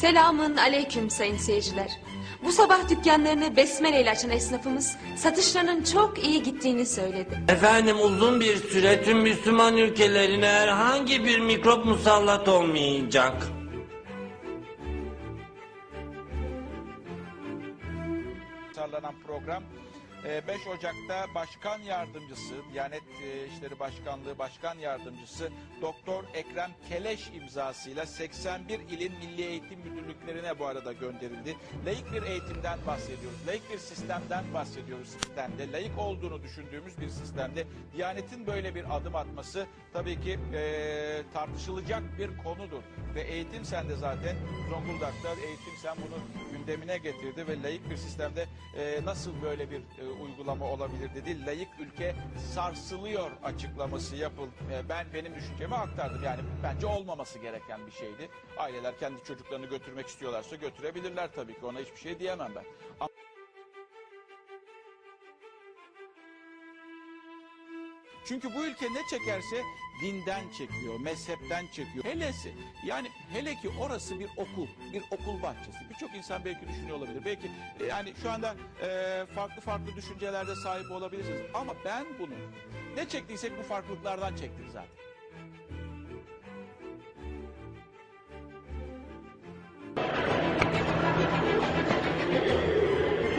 Selamın aleyküm sayın seyirciler. Bu sabah dükkanlarını besmele ile açan esnafımız satışlarının çok iyi gittiğini söyledi. Efendim uzun bir süre tüm Müslüman ülkelerine herhangi bir mikrop musallat olmayacak. tasarlanan program 5 Ocak'ta Başkan Yardımcısı, Diyanet e, İşleri Başkanlığı Başkan Yardımcısı Doktor Ekrem Keleş imzasıyla 81 ilin Milli Eğitim Müdürlüklerine bu arada gönderildi. Layık bir eğitimden bahsediyoruz. Layık bir sistemden bahsediyoruz sistemde. Layık olduğunu düşündüğümüz bir sistemde Diyanet'in böyle bir adım atması tabii ki e, tartışılacak bir konudur. Ve Eğitim Sen de zaten Zonguldak'ta Eğitim Sen bunu gündemine getirdi ve layık bir sistemde e, nasıl böyle bir e, uygulama olabilir dedi. Layık ülke sarsılıyor açıklaması yapıl. E, ben benim düşüncemi aktardım. Yani bence olmaması gereken bir şeydi. Aileler kendi çocuklarını götürmek istiyorlarsa götürebilirler tabii ki. Ona hiçbir şey diyemem ben. Ama Çünkü bu ülke ne çekerse dinden çekiyor, mezhepten çekiyor. Helesi yani hele ki orası bir okul, bir okul bahçesi. Birçok insan belki düşünüyor olabilir. Belki yani şu anda e, farklı farklı düşüncelerde sahip olabilirsiniz. Ama ben bunu ne çektiysek bu farklılıklardan çektik zaten.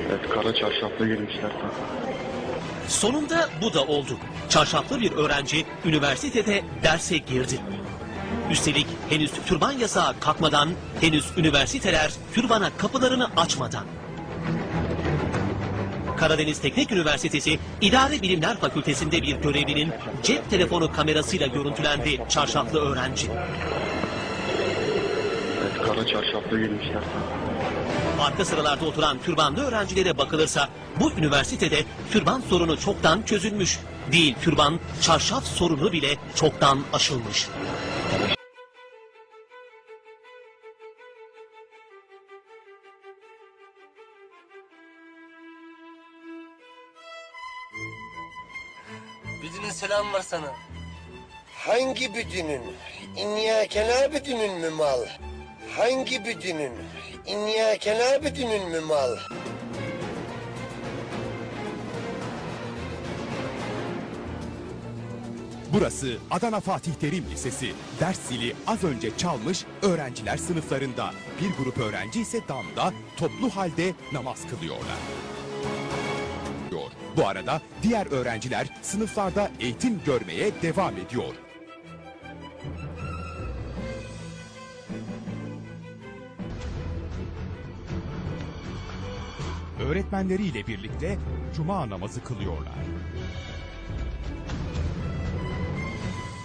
Evet kara çarşafla girmişler. Sonunda bu da oldu. Çarşaflı bir öğrenci üniversitede derse girdi. Üstelik henüz türban yasağı kalkmadan, henüz üniversiteler türbana kapılarını açmadan. Karadeniz Teknik Üniversitesi İdari Bilimler Fakültesinde bir görevlinin cep telefonu kamerasıyla görüntülendi çarşaflı öğrenci. Evet kara çarşafla girmişler. Arka sıralarda oturan türbanlı öğrencilere bakılırsa bu üniversitede türban sorunu çoktan çözülmüş. Değil türban, çarşaf sorunu bile çoktan aşılmış. Birinin selam var sana. Hangi bütünün? İnniyaken bütünün mü mal? Hangi bütünün? İnniyaken bütünün mü mal? Burası Adana Fatih Terim Lisesi. Ders zili az önce çalmış öğrenciler sınıflarında. Bir grup öğrenci ise damda toplu halde namaz kılıyorlar. Bu arada diğer öğrenciler sınıflarda eğitim görmeye devam ediyor. Öğretmenleriyle birlikte cuma namazı kılıyorlar.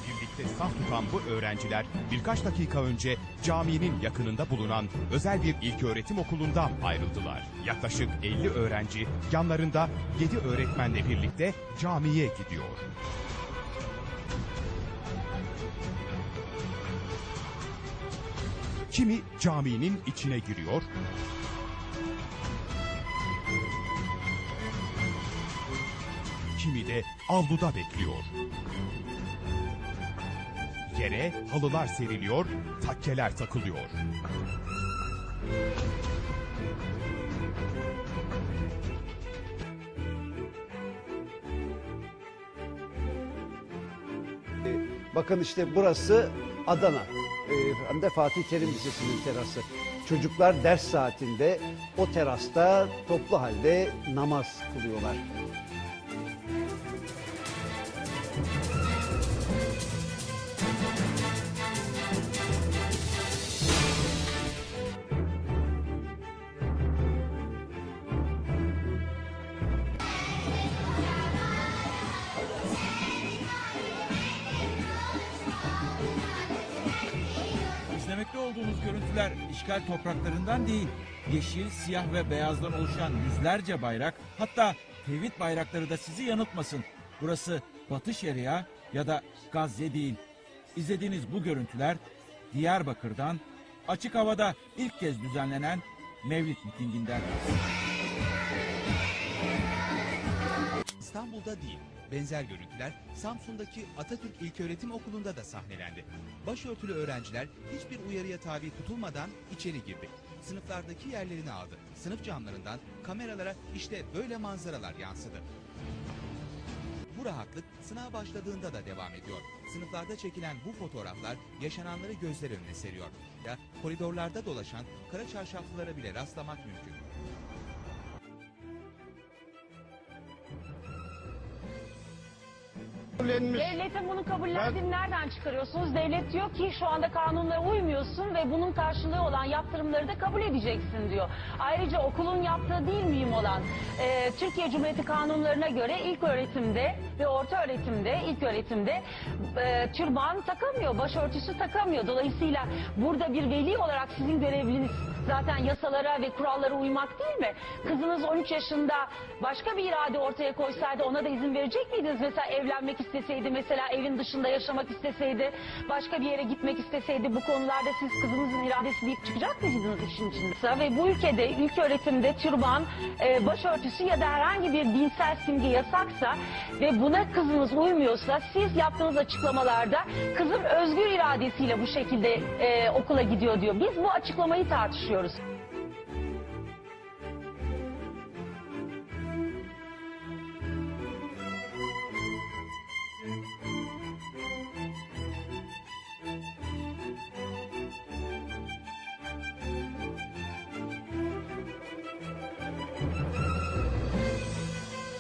Birlikte saf tutan bu öğrenciler birkaç dakika önce caminin yakınında bulunan özel bir ilköğretim okulundan ayrıldılar. Yaklaşık 50 öğrenci yanlarında 7 öğretmenle birlikte camiye gidiyor. Kimi caminin içine giriyor, kimi de avluda bekliyor. Yere halılar seriliyor, takkeler takılıyor. Bakın işte burası Adana. Ee, hem de Fatih Terim Lisesi'nin terası. Çocuklar ders saatinde o terasta toplu halde namaz kılıyorlar. İzlemekte olduğunuz görüntüler işgal topraklarından değil, yeşil, siyah ve beyazdan oluşan yüzlerce bayrak, hatta tevhid bayrakları da sizi yanıltmasın. Burası Batı Şeria ya da Gazze değil. İzlediğiniz bu görüntüler Diyarbakır'dan açık havada ilk kez düzenlenen Mevlid mitinginden. İstanbul Anadolu'da değil. Benzer görüntüler Samsun'daki Atatürk İlköğretim Okulu'nda da sahnelendi. Başörtülü öğrenciler hiçbir uyarıya tabi tutulmadan içeri girdi. Sınıflardaki yerlerini aldı. Sınıf camlarından kameralara işte böyle manzaralar yansıdı. Bu rahatlık sınav başladığında da devam ediyor. Sınıflarda çekilen bu fotoğraflar yaşananları gözler önüne seriyor. Ya koridorlarda dolaşan kara çarşaflılara bile rastlamak mümkün. Devletin bunu kabullendiğini nereden çıkarıyorsunuz? Devlet diyor ki şu anda kanunlara uymuyorsun ve bunun karşılığı olan yaptırımları da kabul edeceksin diyor. Ayrıca okulun yaptığı değil miyim olan e, Türkiye Cumhuriyeti kanunlarına göre ilk öğretimde ve orta öğretimde, ilk öğretimde e, türban takamıyor, başörtüsü takamıyor. Dolayısıyla burada bir veli olarak sizin görevliniz zaten yasalara ve kurallara uymak değil mi? Kızınız 13 yaşında başka bir irade ortaya koysaydı ona da izin verecek miydiniz? Mesela evlenmek isteseydi, mesela evin dışında yaşamak isteseydi, başka bir yere gitmek isteseydi bu konularda siz kızınızın iradesi deyip çıkacak mıydınız işin içinde? Ve bu ülkede ilk öğretimde türban, e, başörtüsü ya da herhangi bir dinsel simge yasaksa ve buna kızınız uymuyorsa siz yaptığınız açıklamalarda kızım özgür iradesiyle bu şekilde e, okula gidiyor diyor. Biz bu açıklamayı tartışıyoruz.